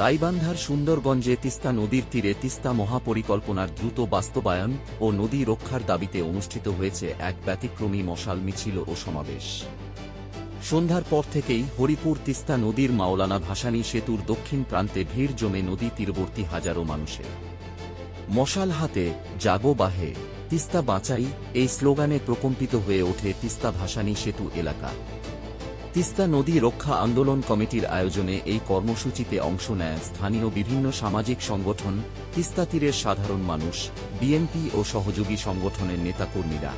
গাইবান্ধার সুন্দরগঞ্জে তিস্তা নদীর তীরে তিস্তা মহাপরিকল্পনার দ্রুত বাস্তবায়ন ও নদী রক্ষার দাবিতে অনুষ্ঠিত হয়েছে এক ব্যতিক্রমী মশাল মিছিল ও সমাবেশ। সন্ধ্যার পর থেকেই হরিপুর তিস্তা নদীর মাওলানা ভাসানী সেতুর দক্ষিণ প্রান্তে ভিড় জমে নদী তীরবর্তী হাজারো মানুষের। মশাল হাতে, জাগো বাহে, তিস্তা বাঁচাই, এই স্লোগানে প্রকম্পিত হয়ে ওঠে তিস্তা ভাসানী সেতু এলাকা। তিস্তা নদী রক্ষা আন্দোলন কমিটির আয়োজনে এই কর্মসূচিতে অংশ নেয় স্থানীয় বিভিন্ন সামাজিক সংগঠন, তিস্তা তীরের সাধারণ মানুষ, বিএনপি ও সহযোগী সংগঠনের নেতাকর্মীরা।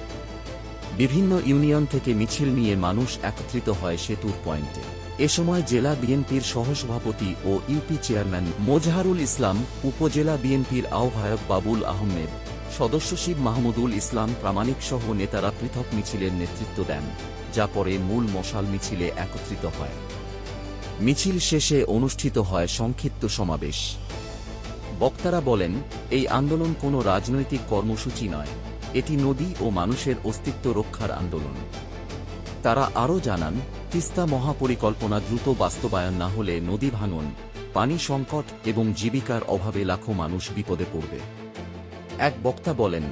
বিভিন্ন ইউনিয়ন থেকে মিছিল নিয়ে মানুষ একত্রিত হয় সেতুর পয়েন্টে। এ সময় জেলা বিএনপির সহসভাপতি ও ইউপি চেয়ারম্যান মোজাহারুল ইসলাম, উপজেলা বিএনপির আহ্বায়ক বাবুল আহমেদ সদস্য শিব মাহমুদুল ইসলাম প্রামাণিক সহ নেতারা পৃথক মিছিলের নেতৃত্ব দেন, যা পরে মূল মশাল মিছিলে একত্রিত হয়। মিছিল শেষে অনুষ্ঠিত হয় সংক্ষিপ্ত সমাবেশ। বক্তারা বলেন, এই আন্দোলন কোনো রাজনৈতিক কর্মসূচি নয়, এটি নদী ও মানুষের অস্তিত্ব রক্ষার আন্দোলন। তারা আরও জানান, তিস্তা মহাপরিকল্পনা দ্রুত বাস্তবায়ন না হলে নদী ভাঙন, পানি সংকট এবং জীবিকার অভাবে লাখো মানুষ বিপদে পড়বে। এক বক্তা বলেন,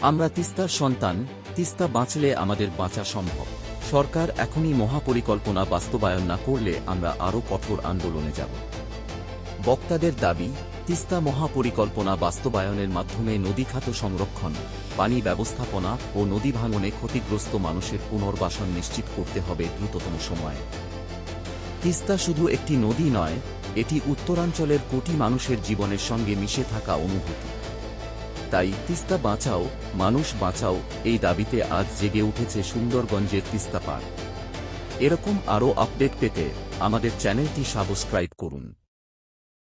আমরা তিস্তার সন্তান, তিস্তা বাঁচলে আমাদের বাঁচা সম্ভব। সরকার এখনই মহাপরিকল্পনা বাস্তবায়ন না করলে আমরা আরও কঠোর আন্দোলনে যাব। বক্তাদের দাবি, তিস্তা মহাপরিকল্পনা বাস্তবায়নের মাধ্যমে নদীখাত সংরক্ষণ, পানি ব্যবস্থাপনা ও নদী ভাঙনে ক্ষতিগ্রস্ত মানুষের পুনর্বাসন নিশ্চিত করতে হবে দ্রুততম সময়ে। তিস্তা শুধু একটি নদী নয়, এটি উত্তরাঞ্চলের কোটি মানুষের জীবনের সঙ্গে মিশে থাকা অনুভূতি। তাই তিস্তা বাঁচাও, মানুষ বাঁচাও, এই দাবিতে আজ জেগে উঠেছে সুন্দরগঞ্জের তিস্তা পার্ক এরকম আরও আপডেট পেতে আমাদের চ্যানেলটি সাবস্ক্রাইব করুন।